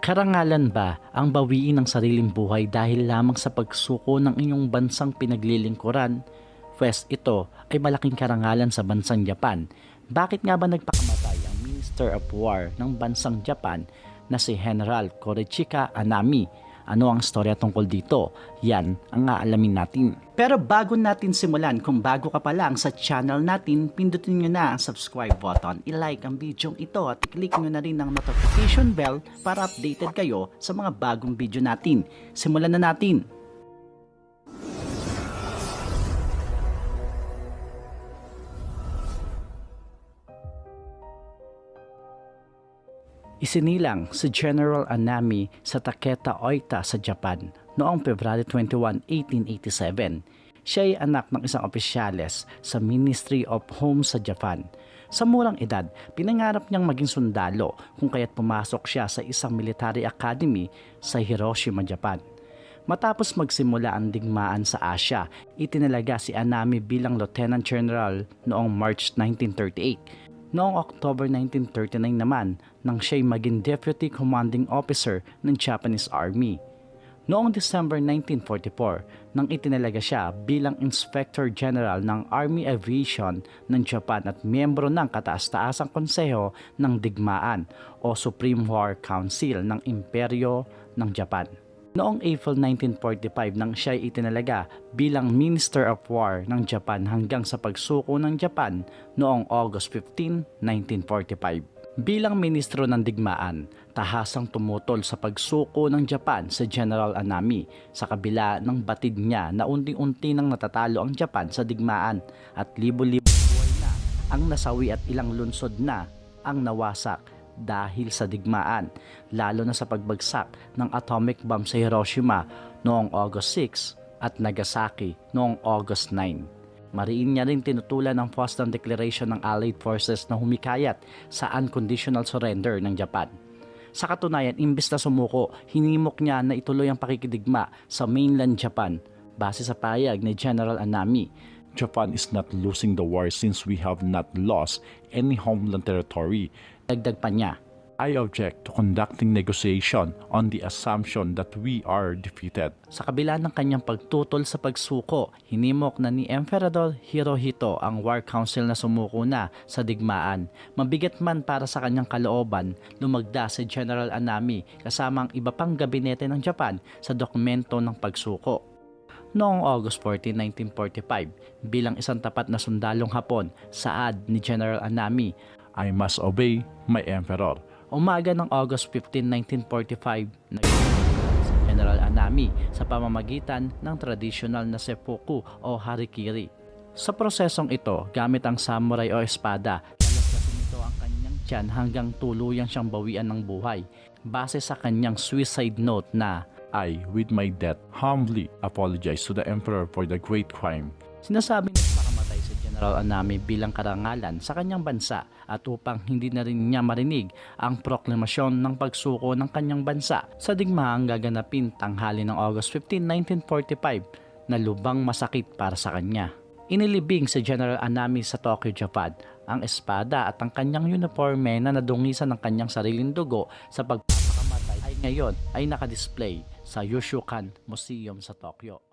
Karangalan ba ang bawiin ng sariling buhay dahil lamang sa pagsuko ng inyong bansang pinaglilingkuran? Pwes ito ay malaking karangalan sa bansang Japan. Bakit nga ba nagpakamatay ang Minister of War ng bansang Japan na si General Korichika Anami? Ano ang storya tungkol dito? Yan ang aalamin natin. Pero bago natin simulan, kung bago ka pa lang sa channel natin, pindutin nyo na ang subscribe button, i-like ang video ito at i-click nyo na rin ang notification bell para updated kayo sa mga bagong video natin. Simulan na natin! Isinilang si General Anami sa Taketa Oita sa Japan noong February 21, 1887. Siya ay anak ng isang opisyales sa Ministry of Home sa Japan. Sa murang edad, pinangarap niyang maging sundalo kung kaya't pumasok siya sa isang military academy sa Hiroshima, Japan. Matapos magsimula ang digmaan sa Asya, itinalaga si Anami bilang Lieutenant General noong March 1938 Noong October 1939 naman, nang siya'y maging Deputy Commanding Officer ng Japanese Army. Noong December 1944, nang itinalaga siya bilang Inspector General ng Army Aviation ng Japan at miyembro ng kataas-taasang konseho ng digmaan o Supreme War Council ng Imperyo ng Japan. Noong April 1945 nang siya ay itinalaga bilang Minister of War ng Japan hanggang sa pagsuko ng Japan noong August 15, 1945. Bilang ministro ng digmaan, tahasang tumutol sa pagsuko ng Japan sa General Anami sa kabila ng batid niya na unti-unti nang natatalo ang Japan sa digmaan at libo-libo na ang nasawi at ilang lunsod na ang nawasak dahil sa digmaan, lalo na sa pagbagsak ng atomic bomb sa Hiroshima noong August 6 at Nagasaki noong August 9. Mariin niya rin tinutulan ng Potsdam Declaration ng Allied Forces na humikayat sa unconditional surrender ng Japan. Sa katunayan, imbes na sumuko, hinimok niya na ituloy ang pakikidigma sa mainland Japan base sa payag ni General Anami Japan is not losing the war since we have not lost any homeland territory. Dagdag pa niya, I object to conducting negotiation on the assumption that we are defeated. Sa kabila ng kanyang pagtutol sa pagsuko, hinimok na ni Emperador Hirohito ang War Council na sumuko na sa digmaan. Mabigat man para sa kanyang kalooban, lumagda si General Anami kasama ang iba pang gabinete ng Japan sa dokumento ng pagsuko. Noong August 14, 1945, bilang isang tapat na sundalong Hapon, saad ni General Anami, I must obey my emperor. Umaga ng August 15, 1945, nag si General Anami sa pamamagitan ng tradisyonal na seppuku o harikiri. Sa prosesong ito, gamit ang samurai o espada, lalagpasin nito ang kanyang tiyan hanggang tuluyang siyang bawian ng buhay base sa kanyang suicide note na I, with my death, humbly apologize to the emperor for the great crime. Sinasabing nagpakamatay si General Anami bilang karangalan sa kanyang bansa at upang hindi na rin niya marinig ang proklamasyon ng pagsuko ng kanyang bansa sa digmaang gaganapin tanghali ng August 15, 1945 na lubang masakit para sa kanya. Inilibing si General Anami sa Tokyo, Japan ang espada at ang kanyang uniforme na nadungisan ng kanyang sariling dugo sa pagpapakamatay ay ngayon ay nakadisplay sa Yoshukan Museum sa Tokyo.